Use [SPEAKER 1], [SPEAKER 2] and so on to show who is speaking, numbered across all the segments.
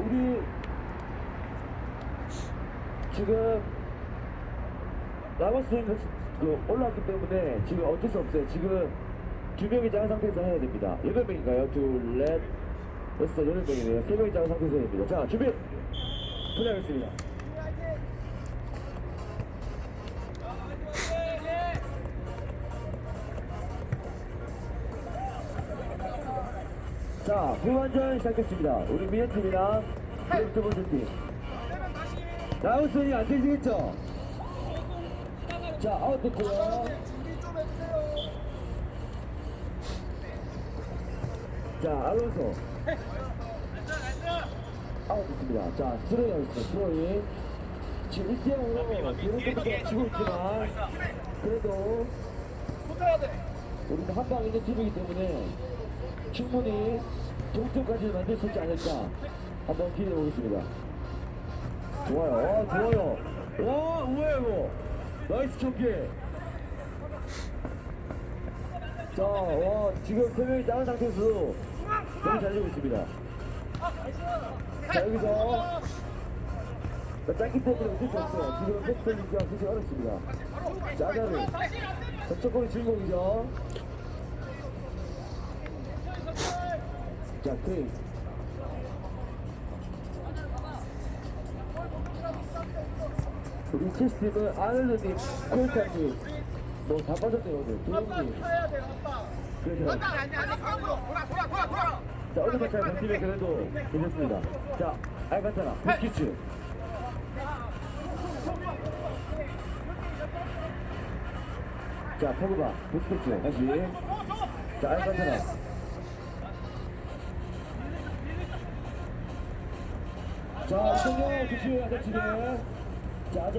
[SPEAKER 1] 우리 지금 라마스는 그 올라왔기 때문에 지금 어쩔 수 없어요. 지금 두 명이 작은 상태에서 해야 됩니다. 여덟 명인가요? 둘, 넷, 여섯, 여덟 명이네요. 세 명이 작은 상태에서 해야 됩니다. 자, 준비! 플레이하겠습니다. 자, 후반전 시작했습니다. 우리 미연팀이랑 드래프트 본팀 나우스이 안 되시겠죠? 자, 아웃 됐고요. 자, 알론소. 아웃 됐습니다. 자, 스로이 하겠습니다. 스로이. 지금 1대0으로 드래프트부터 치고 있지만, 그래도 우리도 한방 있는 팀이기 때문에 충분히 동점까지 만들 수 있지 않을까 한번 기대해 보겠습니다. 좋아요. 와, 좋아요. 와, 뭐야, 이거. 나이스 경기. 자, 와, 지금 세 명이 다운 상태에서 너무 잘 되고 있습니다. 자, 여기서 자, 짧기 때문에 어쩔 수 없어요. 지금 패스터니까 사실 어렵습니다. 자, 아자를. 저쪽으로 주인공이죠. 자, 크레이. 우리 체스팀은 아늘드님, 코요타님, 뭐다 빠졌네요, 오늘. 도영님. 그래서. 자, 오늘 잘 버티면 그래도 괜찮습니다. 자, 알칸타라, 부스키츠. 자, 포그바, 부스키츠, 다시. 자, 알칸타라. 자, 이성경 주시 아저씨네. 자.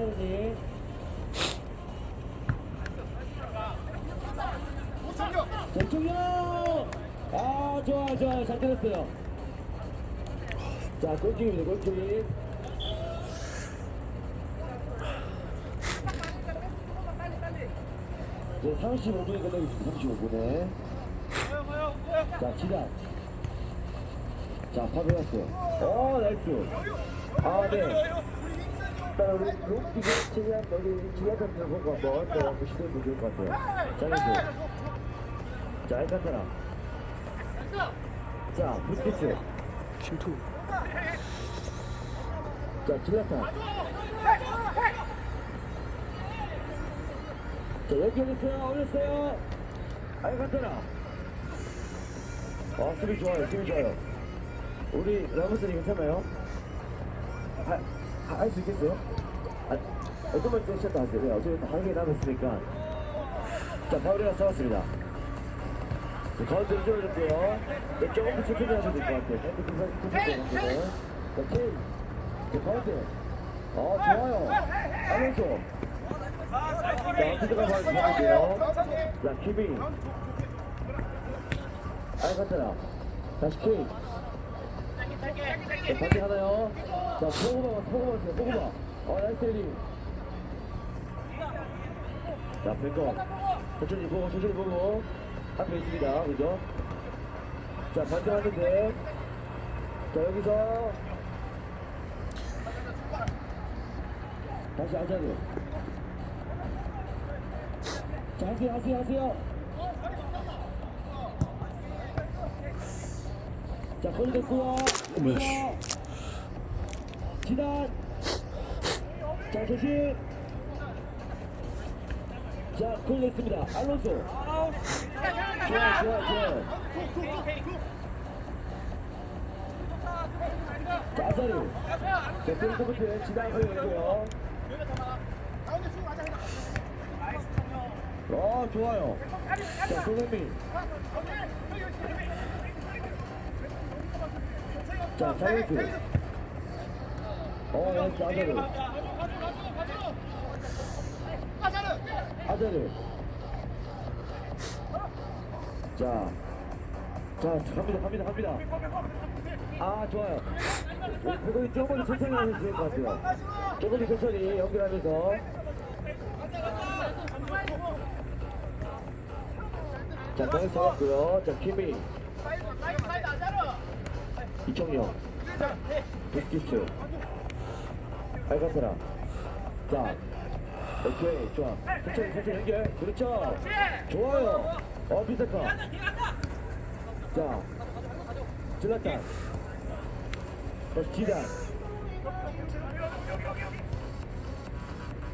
[SPEAKER 1] 자, 이성경! 아, 좋아, 좋아. 잘 때렸어요. 자, 골킥입니다, 골킥. 이제 35분에 끝나고 있습니다, 35분에. 자, 지단. 자, 파괴했어요. 어, 나이스. 아, 네. 일단 우리 롱기가 최대한 여기 지하철 보고 한번 또 보시면 좋을 것 같아요. 자, 이제. 자, 알칸타라. 자, 부스키츠.
[SPEAKER 2] 침투.
[SPEAKER 1] 자, 질라탄. 자, 여기 올렸어요, 올렸어요. 알칸타라. 아, 수비 좋아요, 수비 좋아요. 우리 라모스님 괜찮아요? 할 수 있겠어요? 아, 어떤 번 떼셨다 하세요? 네, 어차피 한개 남았으니까. 자, 바울이가 잡았습니다. 자, 가운데로 줄어졌고요. 네, 조금 더 천천히 하셔도 될 것 같아요. 핸드 부상 때문에. 자, 케인. 자, 가운데. 아, 좋아요. 알onso. 자, 피드가 봐주세요. 자, 키비. 알칸타라. 다시 케인. 자, 반대 하나요. 자, 포그바, 포그바 있어요, 포그바. 어, 나이스 리 자, 뱅거. 천천히 보고, 천천히 보고. 앞에 있습니다. 그죠? 자, 반대 하는데. 자, 여기서. 다시 아자리. 자, 하세요, 하세요, 하세요. 자, 골 됐고요.
[SPEAKER 2] 어머, 씨.
[SPEAKER 1] 지단. 자, 조심. 자, 골 냈습니다. 알론소. 좋아, 좋아, 좋아. 자, 아자리. 자, 골코부터 지단 걸렸고요. 어, 좋아요. 자, 손흥민. 자, 자이언트. 어, 나이스, 아자르. 아자르. 자, 자, 갑니다, 갑니다, 갑니다. 아, 좋아요. 그거 조금 더 천천히 하면 좋을 것 같아요. 조금 더 천천히 연결하면서. 자, 나이스 잡았고요. 자, 키미. 이 청용. 부스키츠. 알카테라. 자, 오케이, 좋아. 천천히, 천천히 연결. 그렇죠. 좋아요. 어, 비슷하. 자, 질렀다. 다시 지단.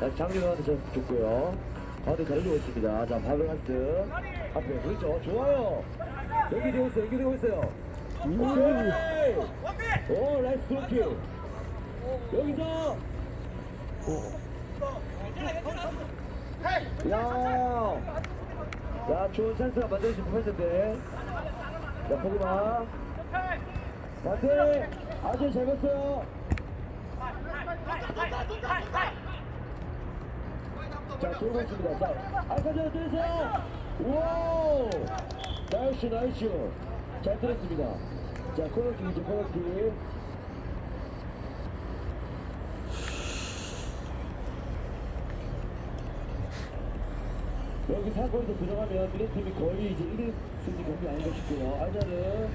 [SPEAKER 1] 자, 장준호한테 전 줬고요. 가운데 잘해주고 있습니다. 자, 바벨간스. 앞에, 그렇죠. 좋아요. 연기되고 있어요, 연기되고 있어요. 오, 나이스 브로킹. 여기서. 야. 야, 좋은 찬스가 만들어진 포인트인데. 자, 포그마. 반대. 아주 잘 봤어요. 자, 돌고 있습니다. 자, 아까 전에 들으세요. 우와! 나이스, 나이스. 잘 들었습니다. 자, 코너킥 이제 코너킥. 여기 사건에서 들어가면 미래팀이 거의 이제 1위 승리 경기 아닌가 싶고요. 알자는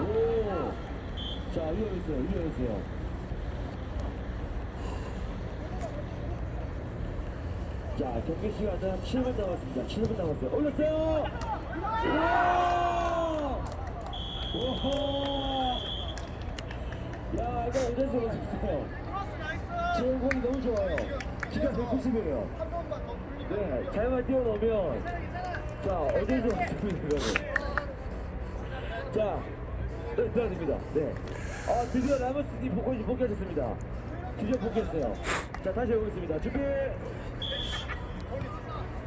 [SPEAKER 1] 오! 자, 위험했어요, 위험했어요. 자, 경기 시간은 7분 남았습니다. 7분 남았어요. 올렸어요! 오호! 야, 이거 어디서 오셨어요? 지금 공이 너무 좋아요. 기가 190이에요. 네, 잘만 뛰어놓으면 자, 어디서 오셨습니까, 이거는? 자, 네, 들어야 됩니다. 네. 아, 드디어 라머스님 복권이 복귀하셨습니다. 드디어 복귀했어요. 자, 다시 해보겠습니다. 준비!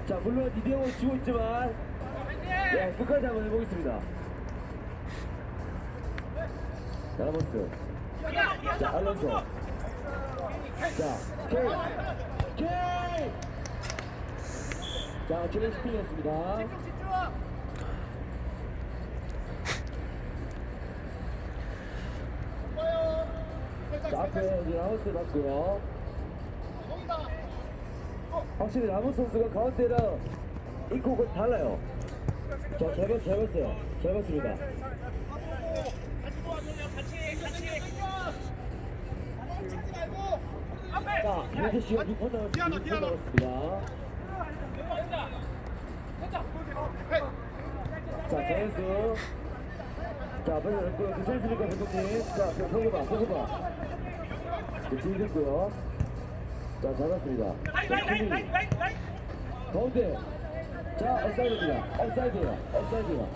[SPEAKER 1] 자, 물론 이대형을 지고 있지만, 네, 끝까지 한번 해보겠습니다. 자, 라머스. 자, 알론소. 자, 케이. 케이! 자, 주len 스피이었습니다 자, 앞에 이제 라모스 맞고요. 확실히 라모스 선수가 가운데랑 인코가 달라요. 자, 잘 봤어요, 잘 봤어요. 잘 봤습니다. 자, 현재 시간 6분 남았습니다. 6분 남았습니다. 자, 자연수. 자, 앞에서 됐고요. 괜찮습니까, 감독님? 자, 그, 포그바. 네, 준비됐고요. 자, 잡았습니다. 가운데. 자, 업사이드입니다. 업사이드예요. 업사이드예요.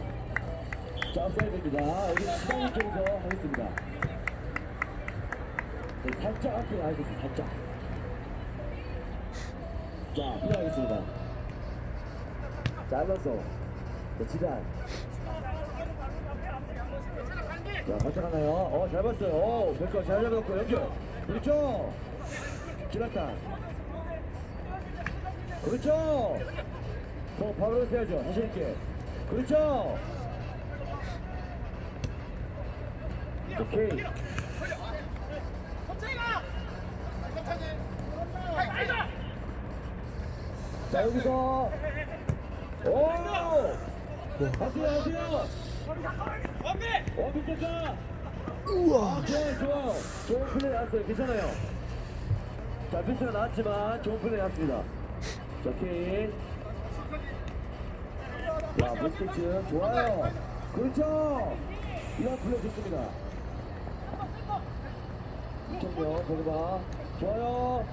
[SPEAKER 1] 자, 업사이드입니다. 여기 시장님 쪽에서 하겠습니다. 네, 살짝 앞에 가야겠어요, 살짝. 자, 필요하겠습니다. 자, 알았어. 자, 지단. 자, 발작하나요? 어, 잘 봤어요. 어, 백거 잘 잡았고, 연결. 그렇죠. 지났다. 그렇죠. 더 바로 세야죠. 자신있게. 그렇죠. 오케이. 자, 여기서. 오! 하세요, 하세요. 어비스가 우와. 좋아요 좋아요 좋은 플레이 나왔어요. 괜찮아요. 자 비스가 나왔지만 좋은 플레이 나왔습니다. 자 케인. 야 부스케츠 좋아요. 그렇죠. 이런 플레이 좋습니다. 이청용 보고봐. 좋아요.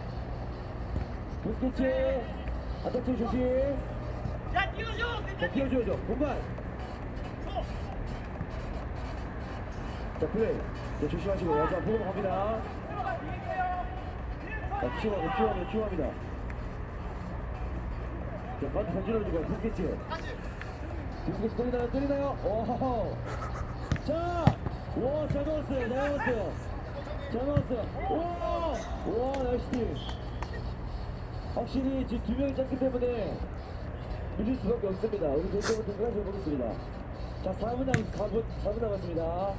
[SPEAKER 1] 부스케츠 아타치 조심.
[SPEAKER 2] 야 뛰어줘
[SPEAKER 1] 자 뛰어줘야죠. 공간. 자 플레이. 자 조심하시고요 자 보고 갑니다. 자 키워합니다 키워합니다 키워합니다. 자 바트 던질러주고 부스케츠 부스케츠 때리나요 때리나요? 오호호. 자 와잘 먹었어요 잘 먹었어요. 잘 먹었어요. 와 와 나이스 팀 확실히 지금 두 명이 짰기 때문에 밀릴 수밖에 없습니다 우리 대표부터 끝까지 보겠습니다 자 4분 남았 4분 4분 남았습니다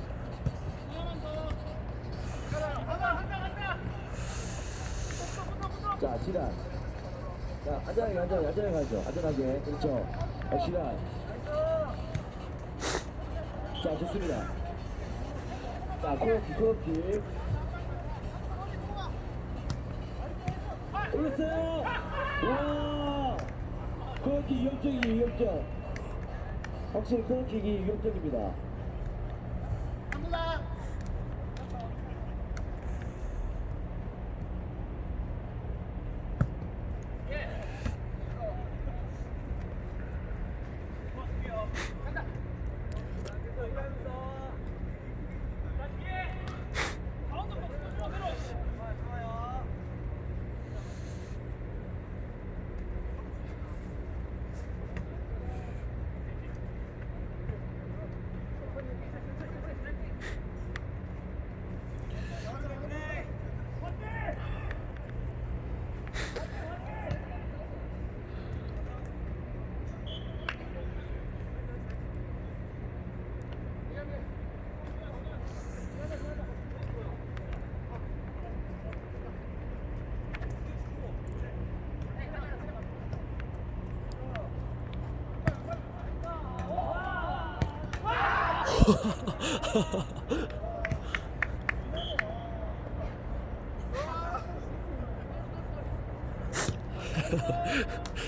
[SPEAKER 1] 자, 지란. 자, 안전하게, 안전하게, 안전하게 가죠. 안전하게. 그렇죠. 자, 지란. 자, 좋습니다. 자, 코너킥, 코너킥. 올렸어요! 와! 코너킥 위협적이에요, 위협적. 확실히 코너킥이 위협적입니다.
[SPEAKER 2] 앞에 봐 우리 팀 봐. 접고 접고 접고. 조금만 조금만 힘내.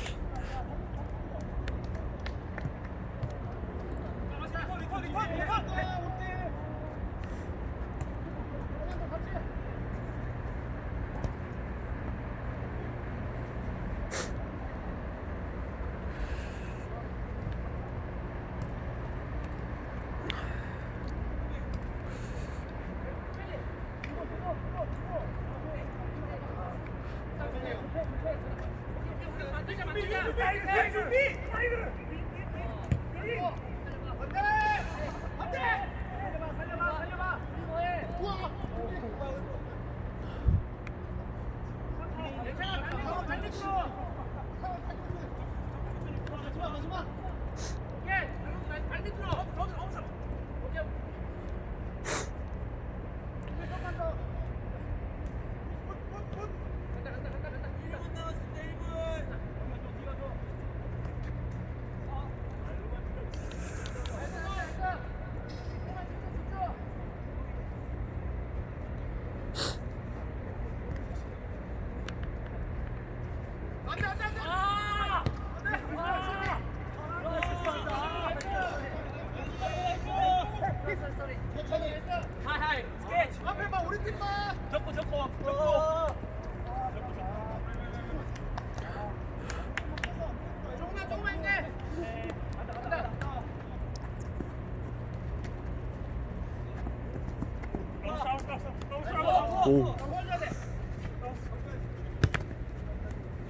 [SPEAKER 3] 오.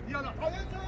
[SPEAKER 2] 미안하. 강